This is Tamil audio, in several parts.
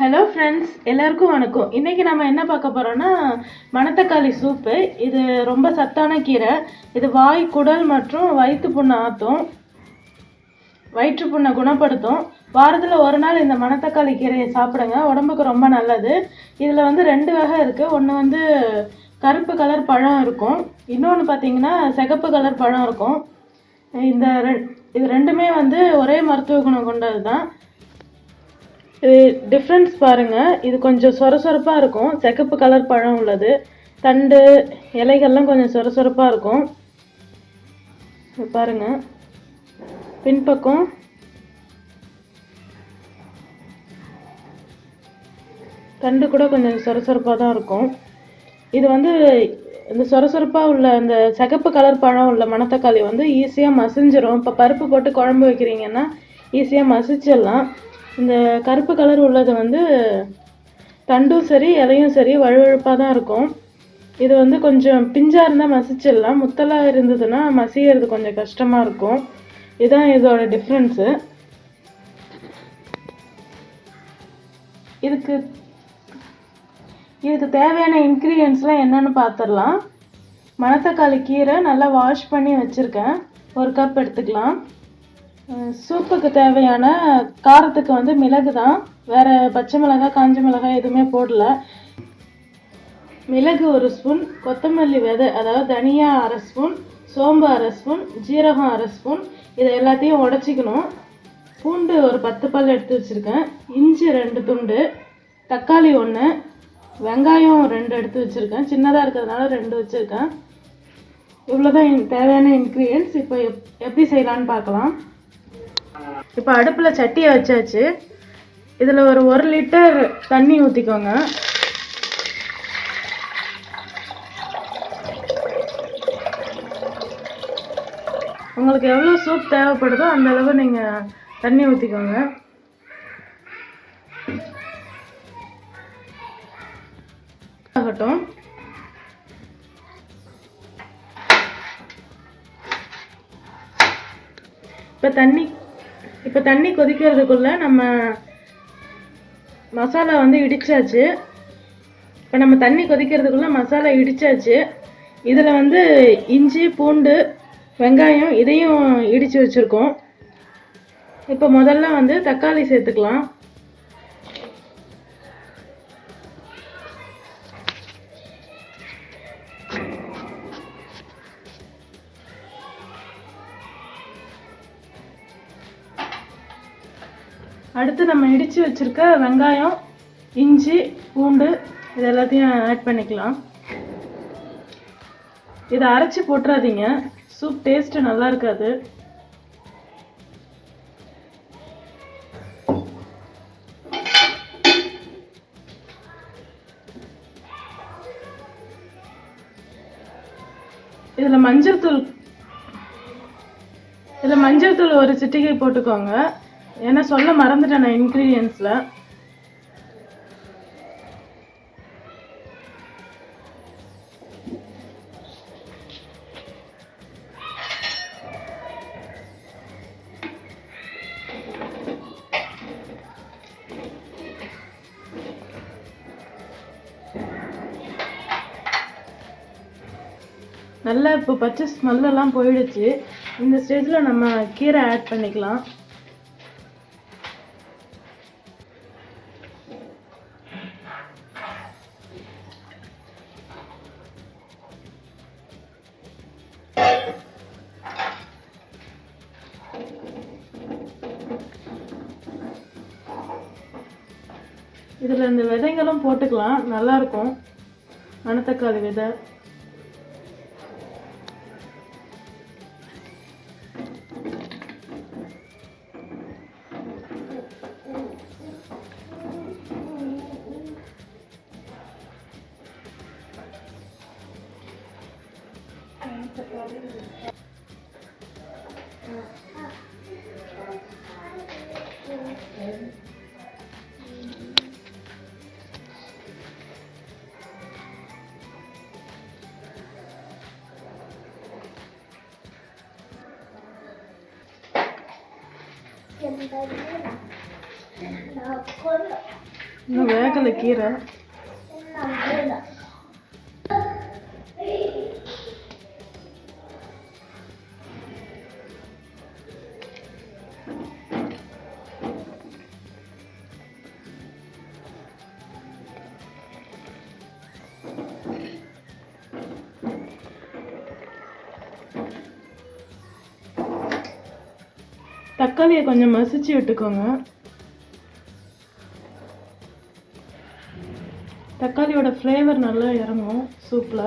ஹலோ ஃப்ரெண்ட்ஸ் எல்லாருக்கும் வணக்கம். இன்னைக்கு நம்ம என்ன பார்க்க போகிறோன்னா மணத்தக்காளி சூப்பு இது ரொம்ப சத்தான கீரை. இது வாய் குடல் மற்றும் வயிற்று புண்ணை ஆற்றும் வயிற்று புண்ணை குணப்படுத்தும். வாரத்தில் ஒரு நாள் இந்த மணத்தக்காளி கீரையை சாப்பிடுங்க. உடம்புக்கு ரொம்ப நல்லது. இதில் வந்து ரெண்டு வகை இருக்குது ஒன்று வந்து கருப்பு கலர் பழம் இருக்கும். இன்னொன்று பார்த்தீங்கன்னா சிகப்பு கலர் பழம் இருக்கும். இந்த ரெ- இது ரெண்டுமே வந்து ஒரே மருத்துவ குணம் கொண்டது தான் இது டிஃப்ரென்ஸ் பாருங்கள் இது கொஞ்சம் சொரசொரப்பா இருக்கும். சிகப்பு கலர் பழம் உள்ளது. தண்டு இலைகள்லாம் கொஞ்சம் சொரசொரப்பா இருக்கும். பாருங்கள் பாருங்க. பின்பக்கம். தண்டு கூட கொஞ்சம் சொரசொரப்பாக தான் இருக்கும். இது வந்து இந்த சொரசொரப்பாக உள்ள அந்த சிகப்பு கலர் பழம் உள்ள மணத்தக்காளி வந்து ஈஸியாக மசிஞ்சிரும். இப்போ பருப்பு போட்டு குழம்பு வைக்கிறீங்கன்னா ஈஸியாக மசிச்சிடலாம். இந்த கருப்பு கலர் உள்ளது வந்து தண்டும் சரி இலையும் சரி வழுவழுப்பாக தான் இருக்கும். இது வந்து கொஞ்சம் பிஞ்சாக இருந்தால் மசிச்சிடலாம். முத்தலாக இருந்ததுன்னா மசியறது கொஞ்சம் கஷ்டமாக இருக்கும். இதுதான் இதோட டிஃப்ரென்ஸு இதுக்கு இதுக்கு தேவையான இன்க்ரீடியன்ஸ்லாம் என்னென்னு பார்த்துடலாம் மணத்தக்காளி கீரை நல்லா வாஷ் பண்ணி வச்சுருக்கேன். ஒரு கப் எடுத்துக்கலாம். சூப்புக்கு தேவையான காரத்துக்கு வந்து மிளகு தான். வேறு பச்சை மிளகாய் காஞ்ச மிளகாய் எதுவுமே போடல. மிளகு ஒரு ஸ்பூன் கொத்தமல்லி விதை அதாவது தனியா அரை ஸ்பூன் சோம்பு அரை ஸ்பூன் ஜீரகம் அரை ஸ்பூன் இதை எல்லாத்தையும் உடச்சிக்கணும். பூண்டு ஒரு பத்து பல் எடுத்து வச்சுருக்கேன். இஞ்சி ரெண்டு துண்டு தக்காளி ஒன்று வெங்காயம் ரெண்டு எடுத்து வச்சுருக்கேன். சின்னதாக இருக்கிறதுனால ரெண்டு வச்சுருக்கேன். இவ்வளோதான் தேவையான இன்க்ரீடியன்ஸ் இப்போ எப் எப்படி செய்யலான்னு பார்க்கலாம். இப்போ அடுப்பில் சட்டியை வச்சாச்சு. இதில் ஒரு ஒரு லிட்டர் தண்ணி ஊற்றிக்கோங்க உங்களுக்கு எவ்வளோ சூப் தேவைப்படுதோ அந்த அளவு நீங்கள் தண்ணி ஊற்றிக்கோங்க ஆகட்டும். இப்போ தண்ணி இப்போ தண்ணி கொதிக்கிறதுக்குள்ள நம்ம மசாலா வந்து இடிச்சாச்சு. இப்போ நம்ம தண்ணி கொதிக்கிறதுக்குள்ள மசாலா இடிச்சாச்சு. இதில் வந்து இஞ்சி பூண்டு வெங்காயம் இதையும் இடித்து வச்சுருக்கோம். இப்போ முதல்ல வந்து தக்காளி சேர்த்துக்கலாம். அடுத்து நம்ம இடித்து வச்சிருக்க வெங்காயம் இஞ்சி பூண்டு இது எல்லாத்தையும் ஆட் பண்ணிக்கலாம். இதை அரைச்சி போட்டுறாதீங்க. சூப் டேஸ்ட்டு நல்லா இருக்காது. இதில் மஞ்சள் தூள் இதில் மஞ்சள் தூள் ஒரு சிட்டிகை போட்டுக்கோங்க. ஏன்னா சொல்ல மறந்துட்டேன் நான் இன்க்ரீடியன்ஸில் நல்லா இப்போ பச்சை ஸ்மெல்லாம் போயிடுச்சு. இந்த ஸ்டேஜில் நம்ம கீரை ஆட் பண்ணிக்கலாம். இதில் இந்த விதைங்களும் போட்டுக்கலாம். நல்லாயிருக்கும். மணத்தக்காளி விதை. Thank you. இன்னும் வேகலை கீரை. தக்காளியை கொஞ்சம் மசிச்சு விட்டுக்கோங்க. தக்காளியோட ஃப்ளேவர் நல்லா இறங்கும். சூப்பில்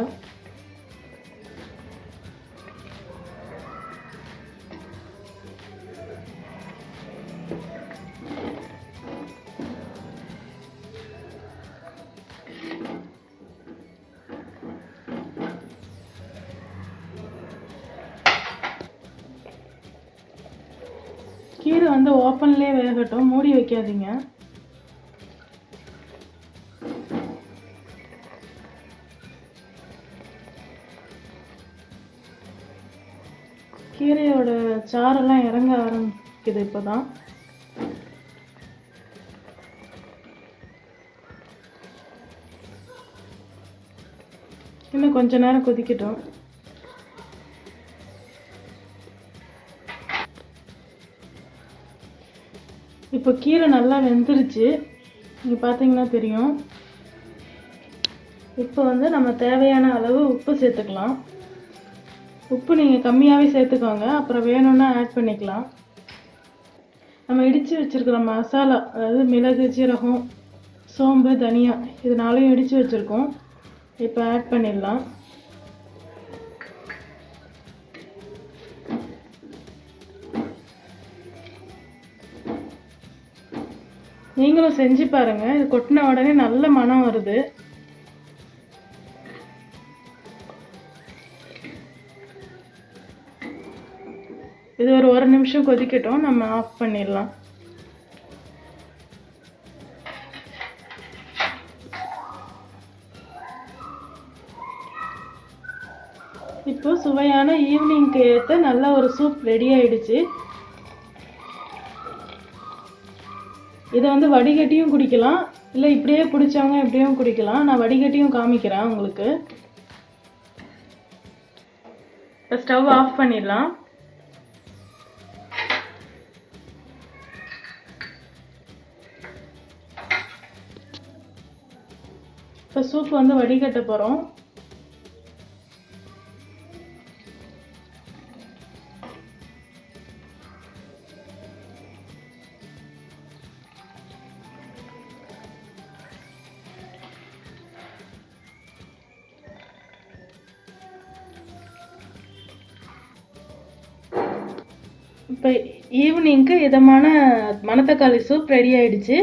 வந்து ஓப்பன்லேயே வேகட்டும் மூடி வைக்காதீங்க. கீரையோட சாரெல்லாம் இறங்க ஆரம்பிக்குது இப்போதான். இன்னும் கொஞ்ச நேரம் கொதிக்கட்டும். இப்போ கீரை நல்லா வெந்துருச்சு. நீங்கள் பார்த்தீங்கன்னா தெரியும். இப்போ வந்து நம்ம தேவையான அளவு உப்பு சேர்த்துக்கலாம். உப்பு நீங்கள் கம்மியாகவே சேர்த்துக்கோங்க. அப்புறம் வேணும்னா ஆட் பண்ணிக்கலாம். நம்ம இடித்து வச்சுருக்கிற மசாலா அதாவது மிளகு சீரகம் சோம்பு தனியா இது நாளையும் இடித்து வச்சுருக்கோம். இப்போ ஆட் பண்ணிடலாம். நீங்களும் செஞ்சு பாருங்க. இது கொட்டின உடனே நல்ல மனம் வருது. இது ஒரு ஒரு நிமிஷம் கொதிக்கட்டும். நம்ம ஆஃப் பண்ணிடலாம். இப்போ சுவையான ஈவினிங்க்கு ஏற்ற நல்ல ஒரு சூப் ரெடி ஆயிடுச்சு. இதை வந்து வடிகட்டியும் குடிக்கலாம். இல்லை இப்படியே குடிச்சவங்க இப்படியும் குடிக்கலாம். நான் வடிகட்டியும் காமிக்கிறேன் உங்களுக்கு. இப்போ ஸ்டவ் ஆஃப் பண்ணிடலாம். இப்போ சூப் வந்து வடிகட்ட போகிறோம். இப்போ ஈவினிங்க்கு இதமான மணத்தக்காளி சூப் ரெடி ஆயிடுச்சு.